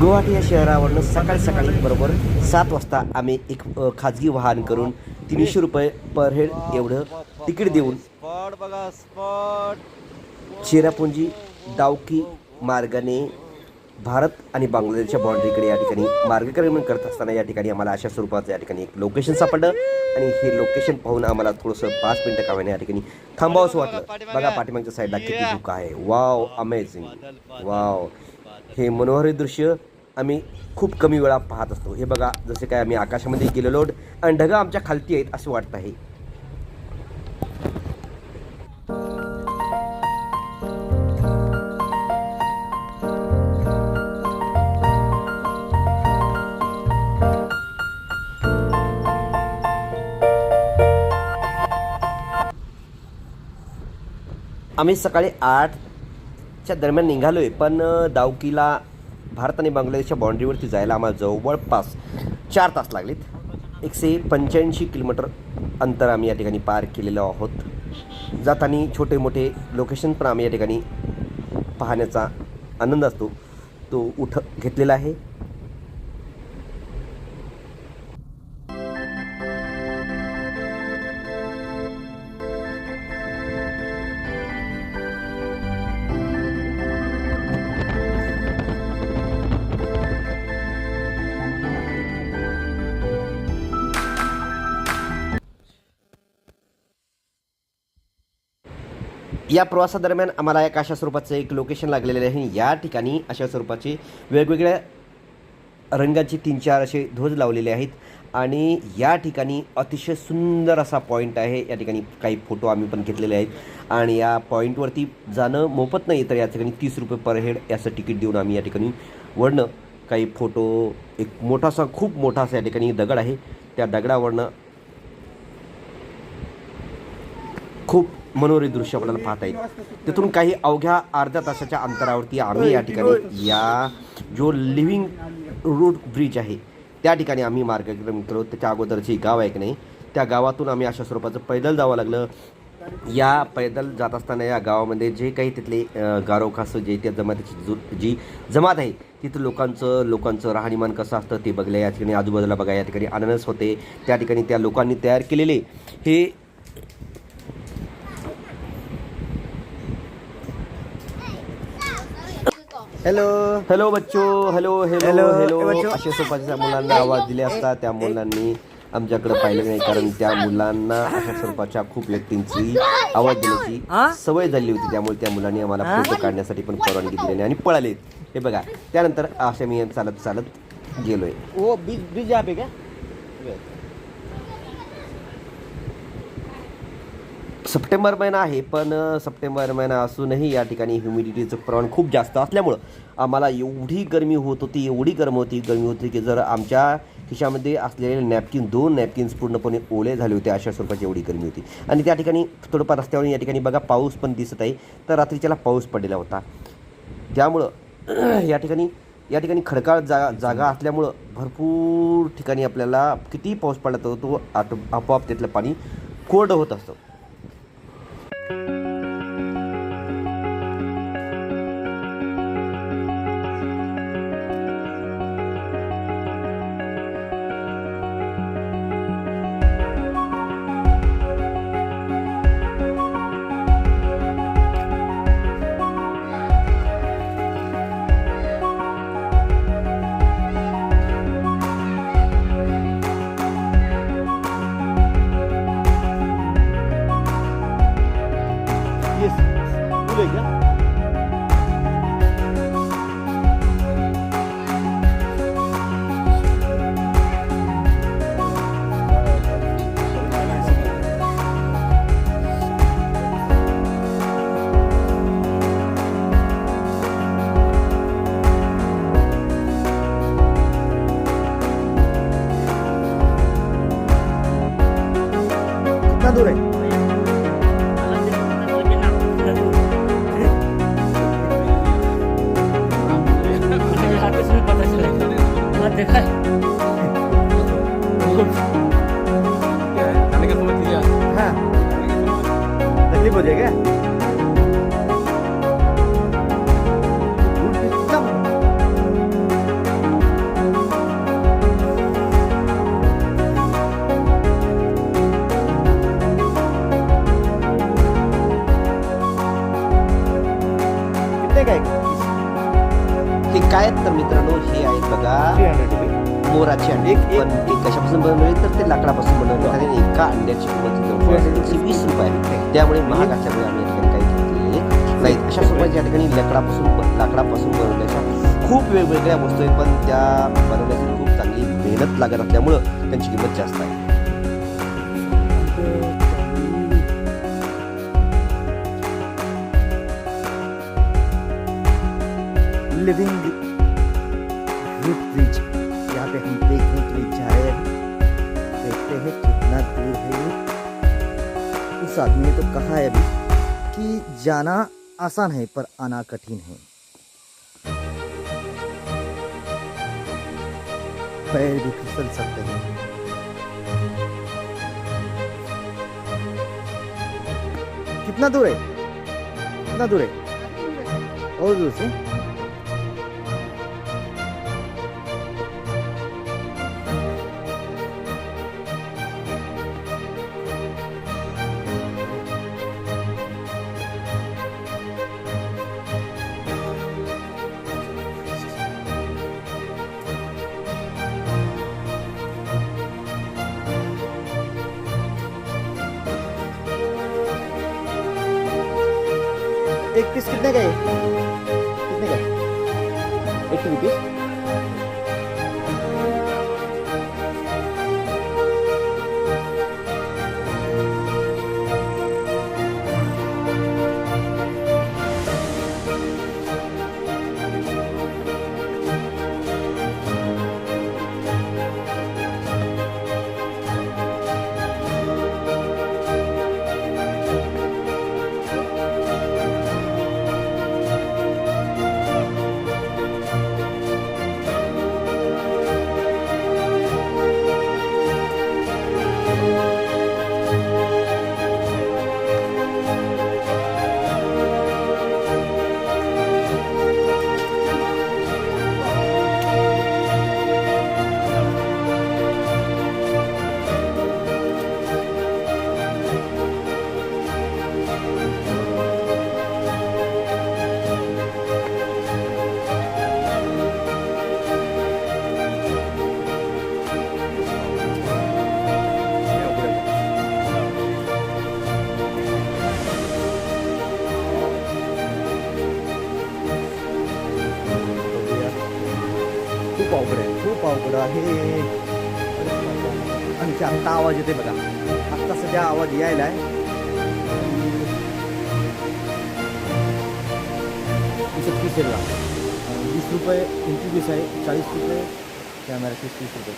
गुवाहाटी या शहरावरनं सकाळी सकाळी बरोबर सात वाजता आम्ही एक खाजगी वाहन करून तीनशे रुपये पर हेड एवढं तिकीट देऊन चेरापुंजी डावकी मार्गाने भारत आणि बांगलादेशच्या बाँड्रीकडे या ठिकाणी मार्गक्रमण करत असताना या ठिकाणी आम्हाला अशा स्वरूपाचं या ठिकाणी एक लोकेशन सापडलं. आणि हे लोकेशन पाहून आम्हाला थोडंसं पाच मिनटं का होईना या ठिकाणी थांबावंसं वाटलं. बघा पाठीमागच्या साईडला किती धुका आहे. वाव अमेझिंग वाव हे मनोहरी दृश्य आम्ही खूप कमी वेळा पाहत असतो. हे बघा जसे काय आम्ही आकाशामध्ये गेलेलो आहोत आणि ढगं आमच्या खालती आहेत असं वाटत आहे. आम्ही सकाळी आठच्या दरम्यान निघालो आहे पण दावकीला भारत आणि बांगलादेशच्या बाँड्रीवरती जायला आम्हाला जवळपास चार तास लागलेत. एकशे पंच्याऐंशी किलोमीटर अंतर आम्ही या ठिकाणी पार केलेलो आहोत. जाताना छोटे मोठे लोकेशन पण आम्ही या ठिकाणी पाहण्याचा आनंद असतो. तो उठ घेतलेला आहे. या प्रवासादरम्यान आम्हाला एक अशा स्वरूपाचं एक लोकेशन लागलेलं आहे. या ठिकाणी अशा स्वरूपाचे वेगवेगळ्या रंगाचे तीन चार असे ध्वज लावलेले आहेत. आणि या ठिकाणी अतिशय सुंदर असा पॉईंट आहे. या ठिकाणी काही फोटो आम्ही पण घेतलेले आहेत. आणि या पॉईंटवरती जाणं मोफत नाही तर या ठिकाणी तीस रुपये पर हेड याचं तिकीट देऊन आम्ही या ठिकाणी वळणं. काही फोटो एक मोठासा खूप मोठा असा या ठिकाणी दगड आहे. त्या दगडावरनं खूप मनोरी दृश्य आपल्याला पाहता येईल. तिथून काही अवघ्या अर्ध्या तासाच्या अंतरावरती आम्ही या ठिकाणी या जो लिव्हिंग रूट ब्रिज आहे त्या ठिकाणी आम्ही मार्गक्रम केलो त्याच्या अगोदरची गाव आहे की नाही त्या गावातून आम्ही अशा स्वरूपाचं पैदल जावं लागलं. या पैदल जात असताना या गावामध्ये जे काही तिथले गारोखासं जे त्या जमातीची जो जी जमात आहे तिथं लोकांचं लोकांचं राहणीमान कसं असतं ते बघलं. या ठिकाणी आजूबाजूला बघा या ठिकाणी अननस होते. त्या ठिकाणी त्या लोकांनी तयार केलेले हे हॅलो हॅलो बच्चो. हॅलो हॅलो Hello, हॅलो बच्चो. अशा स्वरूपाच्या मुलांना आवाज दिले असता त्या मुलांनी आमच्याकडे पाहिलं नाही कारण त्या मुलांना अशा स्वरूपाच्या खूप व्यक्तींची आवाज देण्याची? सवय झाली होती. त्यामुळे त्या मुलांनी आम्हाला? फोटो काढण्यासाठी पण परवानगी दिली नाही आणि पळाले. हे बघा त्यानंतर अशा मी चालत चालत गेलोय. वो बीज बीज यहाँ पे क्या सप्टेंबर महिना आहे पण सप्टेंबर महिना असूनही या ठिकाणी ह्युमिडिटीचं प्रमाण खूप जास्त असल्यामुळं आम्हाला एवढी गरमी होत होती एवढी गरम होती गरमी होती की जर आमच्या खिशामध्ये असलेले नॅपकिन दोन नॅपकिन्स पूर्णपणे ओले झाले होते अशा स्वरूपाची एवढी गरमी होती. आणि त्या ठिकाणी थोडंफार रस्त्यावर या ठिकाणी बघा पाऊस पण दिसत आहे तर रात्रीच्याला पाऊस पडलेला होता. त्यामुळं या ठिकाणी या ठिकाणी खडकाळ जा जागा असल्यामुळं भरपूर ठिकाणी आपल्याला किती पाऊस पडला तर तो आटो आपोआप त्यातलं पाणी कोरडं होत असतं. मित्रांनो हे आहेत बघा. मोराचे अंडे एक- एक- पण ते कशापासून बनवले तर ते लाकडापासून बनवले. एका अंड्याची किंमत एकशे वीस रुपये आहे. त्यामुळे महाग असल्यामुळे आम्ही काही घेतलेले नाहीत अशा स्वरूपाच्या या ठिकाणी लाकडापासून लाकडापासून बनवल्याच्या खूप वेगवेगळ्या वस्तू आहेत पण त्या बनवण्यासाठी खूप चांगली मेहनत लागत असल्यामुळं त्यांची किंमत जास्त आहे. लिविंग रूट ब्रिज यहाँ पे हम देखने के लिए जा रहे हैं। देखते हैं कितना दूर है ये। उस आदमी ने तो कहा है अभी कि जाना आसान है, पर आना कठिन है। पैर भी फिसल सकते हैं। कितना दूर है? कितना दूर है? और दूर से? एक पीस कितने का आवाज येते बघा. आत्ता सध्या आवाज यायला आहे. तीस रुपये वीस रुपये एंट्री आहे. चाळीस रुपये कॅमेरा तीस रुपये.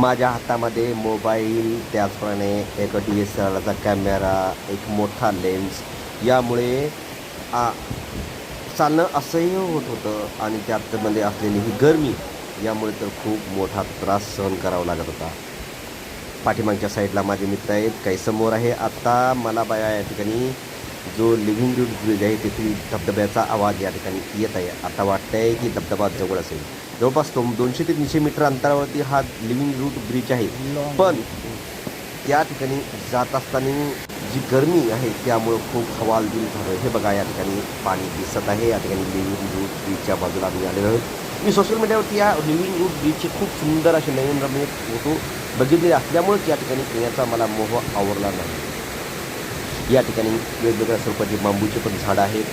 माझ्या हातामध्ये मोबाईल त्याचप्रमाणे एक डी एस एल आरचा कॅमेरा एक मोठा लेन्स. यामुळे आ, चालणं असह्य होत होतं आणि त्यातमध्ये असलेली ही गरमी यामुळे तर खूप मोठा त्रास सहन करावा लागत होता. पाठीमागच्या साईडला माझे मित्र आहेत काही समोर आहे. आत्ता मला बाया या ठिकाणी जो लिव्हिंग रूट ब्रिज आहे तेथील धबधब्याचा आवाज या ठिकाणी येत आहे. आता वाटतंय की धबधबा जवळ असेल. जवळपास तो दोनशे ते तीनशे मीटर अंतरावरती हा लिव्हिंग रूट ब्रिज आहे. पण त्या ठिकाणी जात असताना जी गरमी आहे त्यामुळं खूप हवालदिल झालं. हे बघा या ठिकाणी पाणी दिसत आहे. या ठिकाणी लिव्हिंग रूट ब्रिजच्या बाजूला आम्ही आलेलो आहोत. मी सोशल मीडियावरती या लिव्हिंग रूट ब्रिजचे खूप सुंदर असे नवीन रम्य फोटो बघितलेले असल्यामुळेच या ठिकाणी पिण्याचा मला मोह आवरला नाही. या ठिकाणी वेगवेगळ्या स्वरूपाची बांबूचे पण झाडं आहेत.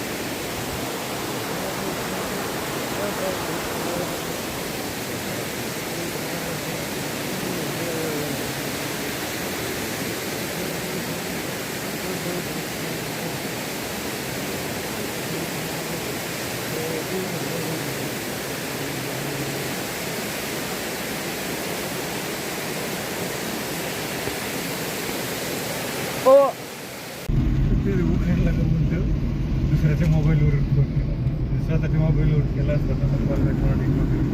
स्वतःच्या मोबाईलवर केला असता तर मग मला recording वगैरे.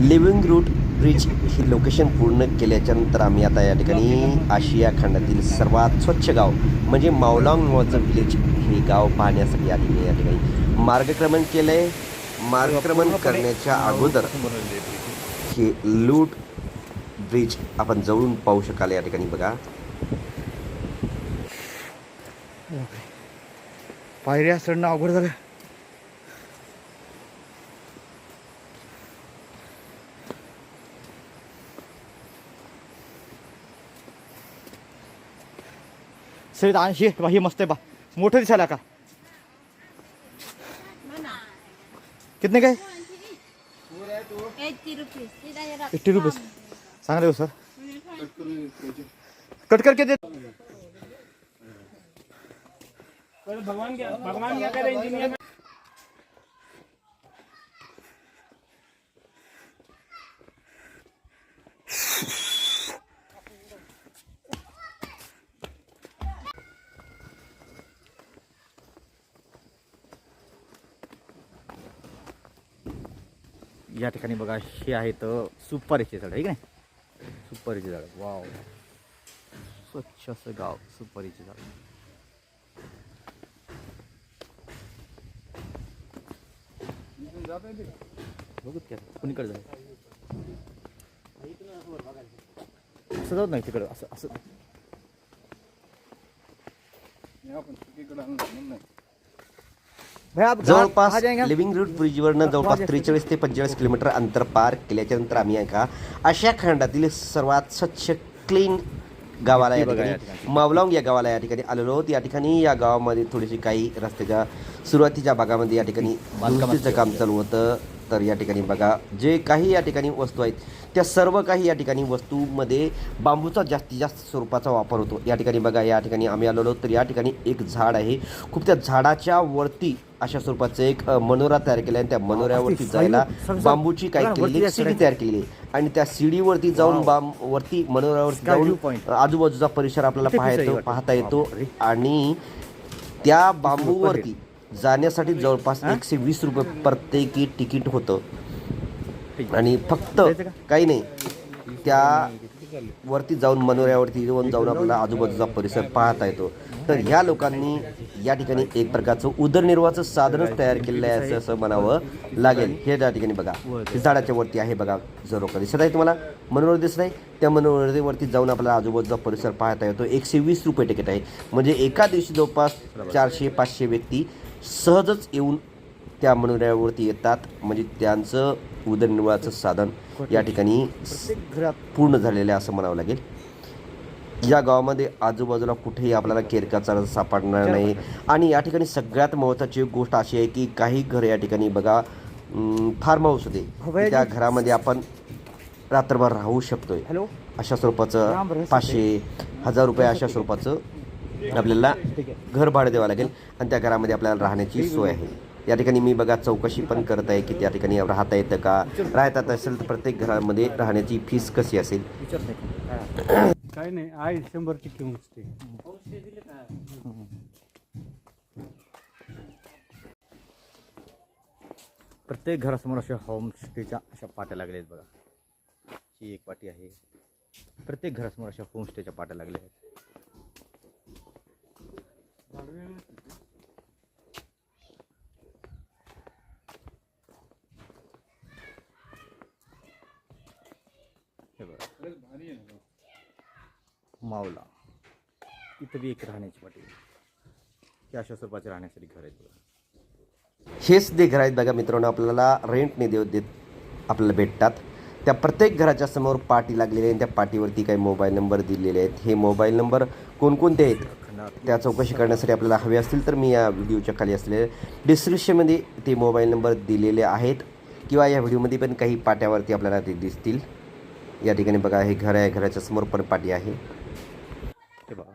लिव्हिंग रूट ब्रिज ही लोकेशन पूर्ण केल्याच्यानंतर आम्ही आता या ठिकाणी आशिया खंडातील सर्वात स्वच्छ गाव म्हणजे मावलांग नावाचं विलेज हे गाव पाहण्यासाठी आलेले या ठिकाणी. मार्गक्रमण केलं आहे मार्गक्रमण करण्याच्या अगोदर हे लूट ब्रिज आपण जवळून पाहू शकाल या ठिकाणी बघा. पायऱ्या चढणं अवघड झालं. सर ऐंशी बा हे मस्त आहे बा मोठं दिसायला का? कितने काय एट्टी रुपीज सांगा देऊ सर कट करके दे भगवान क्या भगवान क्या करे इंजीनियर या ठिकाणी बघा हे आहेत सुपारीचे झाड आहे नाही? सुपारीचे झाड वाव. स्वच्छ असं गाव सुपारीचे झाड. बघूत काय कुणीकडे जाऊ असं जात नाही तिकडं असं असं. नाही. जवळपास? लिव्हिंग रूट ब्रिजवरनं जवळपास त्रेचाळीस ते पंचेचाळीस किलोमीटर अंतर पार केल्याच्यानंतर आम्ही आहे का अशा खंडातील सर्वात स्वच्छ क्लीन गावाला या ठिकाणी. मावलांग या गावाला या ठिकाणी आलेलो आहोत या ठिकाणी या गावामध्ये थोडीशी काही रस्त्याच्या सुरुवातीच्या भागामध्ये या ठिकाणी बांधकामाचं काम चालू होतं तर या ठिकाणी बघा जे काही या ठिकाणी वस्तू आहेत त्या सर्व काही या ठिकाणी वस्तूमध्ये बांबूचा जास्तीत जास्त स्वरूपाचा वापर होतो या ठिकाणी बघा या ठिकाणी आम्ही आलेलो तर या ठिकाणी एक झाड आहे खूप त्या झाडाच्या वरती अशा स्वरूपाचं एक मनोरा तयार केला आहे त्या मनोऱ्यावरती जायला बांबूची काय बघा, केलेली एक सीडी तयार केलेली आहे आणि त्या सीडीवरती जाऊन. बांब वरती मनोऱ्यावरती जाऊन. आजूबाजूचा परिसर आपल्याला. पाहता येतो. आणि त्या बांबूवरती जाण्यासाठी जवळपास? एकशे वीस रुपये प्रत्येकी तिकीट होतं. आणि फक्त? काही नाही त्या वरती जाऊन मनोऱ्यावरती जाऊन जाऊन आपल्याला आजूबाजूचा परिसर पाहता येतो. तर ह्या लोकांनी या ठिकाणी एक प्रकारचं उदरनिर्वाहाचं साधनच तयार केलेलं आहे असं असं म्हणावं लागेल. हे त्या ठिकाणी बघा. हे झाडाच्या वरती आहे बघा. जर दिसत आहे तुम्हाला. मनोहर दिसत आहे. त्या मनोहरवरती जाऊन आपल्याला आजूबाजूचा परिसर पाहता येतो. एकशे वीस रुपये तिकीट आहे. म्हणजे एका दिवशी जवळपास चारशे पाचशे व्यक्ती सहजच येऊन त्या मनोऱ्यावरती येतात. म्हणजे त्यांचं उदरनिर्वाहाचं साधन या ठिकाणी पूर्ण झालेलं आहे असं म्हणावं लागेल. या गावामध्ये आजूबाजूला कुठेही आपल्याला केरकाचा सापडणार नाही. आणि या ठिकाणी सगळ्यात महत्त्वाची गोष्ट अशी आहे की काही घर या ठिकाणी बघा फार्म हाऊस होते. त्या घरामध्ये आपण रात्रभर राहू शकतोय. हॅलो? अशा स्वरूपाचं पाचशे हजार रुपये अशा स्वरूपाचं आपल्याला घर भाडं द्यावं लागेल आणि त्या घरामध्ये आपल्याला राहण्याची सोय आहे. या ठिकाणी मी बघा चौकशी पण करत आहे की त्या ठिकाणी राहता येतं का? राहतात असेल तर प्रत्येक घरामध्ये राहण्याची फीस कशी असेल? काय नाही आहे शंभर टक्के प्रत्येक घरासमोर अशा होमस्टेच्या अशा पाट्या लागल्या आहेत बघा. ही एक पाटी आहे. प्रत्येक घरासमोर अशा होमस्टेच्या पाट्या लागल्या आहेत. हे बघा. मावला. इथं बी एक राहण्याची पाटी आहे. ही अशा स्वरूपाचे राहण्यासाठी घर आहेत बघा. हेच ते घर आहेत बघा मित्रांनो आपल्याला रेंटने देव देत आपल्याला भेटतात. त्या प्रत्येक घराच्या समोर पाटी लागलेली आहे आणि त्या पाटीवरती काही मोबाईल नंबर दिलेले आहेत. हे मोबाईल नंबर कोणकोणते आहेत? त्या चौकशी करण्यासाठी आपल्याला हवे असतील तर मी या व्हिडिओच्या खाली असलेले डिस्क्रिप्शनमध्ये ते मोबाईल नंबर दिलेले आहेत किंवा या व्हिडिओमध्ये पण काही पाट्यावरती आपल्याला ते दिसतील. या ठिकाणी बघा हे घर आहे घराच्या समोर पण पाटी आहे. हे बघा.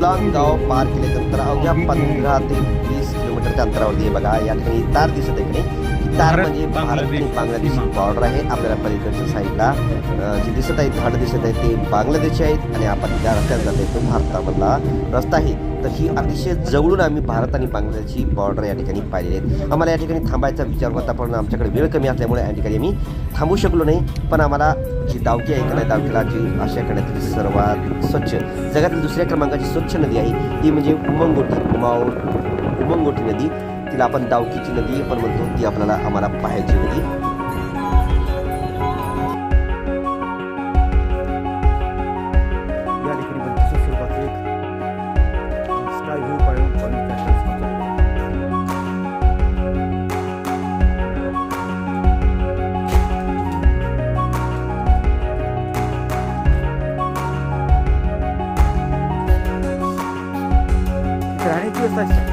लांबगाव पार केले तर अवघ्या पंधरा ते वीस किलोमीटरच्या अंतरावरती बघा या ठिकाणी तार दिसत आहे की तार म्हणजे भारत आणि बांगलादेश. बॉर्डर आहे. आपल्याला पलीकडच्या साईडला जे दिसत आहेत झाडं दिसत आहेत ते बांगलादेशी आहेत आणि आपण ज्या रस्त्यात जात आहे. तो भारतामधला रस्ता आहे. तर ही अतिशय जवळून आम्ही भारत आणि बांगलादेशची बॉर्डर या ठिकाणी पाहिलेली आहेत. आम्हाला या ठिकाणी थांबायचा विचार होता पण आमच्याकडे वेळ कमी असल्यामुळे या ठिकाणी आम्ही थांबू शकलो नाही. पण आम्हाला जी दावकी आहे का नाही दावकीला जी आशिया खंडातील सर्वात स्वच्छ जगातील दुसऱ्या क्रमांकाची स्वच्छ नदी आहे. ती म्हणजे उमंगोटी उमाव उमंगोटी नदी. तिला आपण दावकीची नदी पण म्हणतो ती आपल्याला आम्हाला पाहायची नदी या ठिकाणी